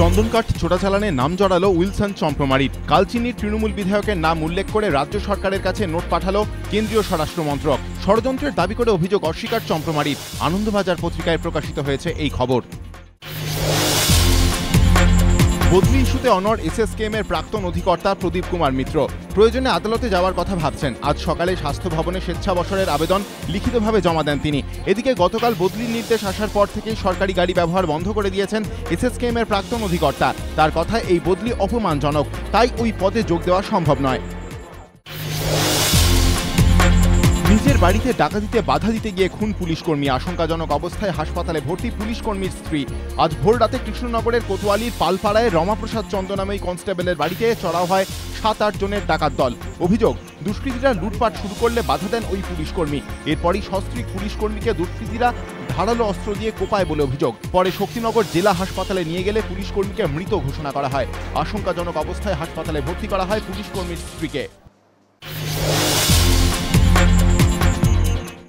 চন্দনকাঠ ছোটাচালানে নাম জড়ালো উইলসন চম্পমারির কালচিনির তৃণমূল বিধায়কের নাম উল্লেখ করে রাজ্য সরকারের কাছে নোট পাঠালো কেন্দ্রীয় স্বরাষ্ট্র মন্ত্রক। ষড়যন্ত্রের দাবি করে অভিযোগ অস্বীকার চম্পমারির আনন্দবাজার পত্রিকায় প্রকাশিত হয়েছে এই খবর। বদলি ইস্যুতে অনর এসএসকেএম এর প্রাক্তন অধিকর্তা প্রদীপ কুমার মিত্র। প্রয়োজনে আদালতে যাওয়ার কথা ভাবছেন। আজ সকালে স্বাস্থ্য ভবনে স্বেচ্ছাবসরের আবেদন লিখিতভাবে জমা দেন তিনি। এদিকে গতকাল বদলির নির্দেশ আসার পর থেকেই সরকারি গাড়ি ব্যবহার বন্ধ করে দিয়েছেন এসএসকেএম এর প্রাক্তন অধিকর্তা। তার কথায় এই বদলি অপমানজনক। তাই ওই পদে যোগ দেওয়া সম্ভব নয়। নিজের বাড়িতে ডাকাতিতে বাধা দিতে গিয়ে খুন পুলিশ কর্মী আশঙ্কাজনক অবস্থায় হাসপাতালে ভর্তি পুলিশ কর্মীর স্ত্রী। আজ ভোর রাতে কৃষ্ণনগরের কোতোয়ালির পালপাড়ায় রমাপ্রসাদ চন্দ্র নামে কনস্টেবলের বাড়িতে চড়াও হয় সাত, আট জনের ডাকাত দল। অভিযোগ, দুষ্কৃতীরা লুটপাট শুরু করলে বাধা দেন ওই পুলিশ কর্মী এরপরই সস্ত্রীক পুলিশ কর্মীকে দুষ্কৃতীরা ধারালো অস্ত্র দিয়ে কোপায় বলে অভিযোগ। পরে শক্তিনগর জেলা হাসপাতালে নিয়ে গেলে পুলিশ কর্মীকে মৃত ঘোষণা করা হয়। আশঙ্কাজনক অবস্থায় হাসপাতালে ভর্তি করা হয় পুলিশ কর্মীর স্ত্রীকে।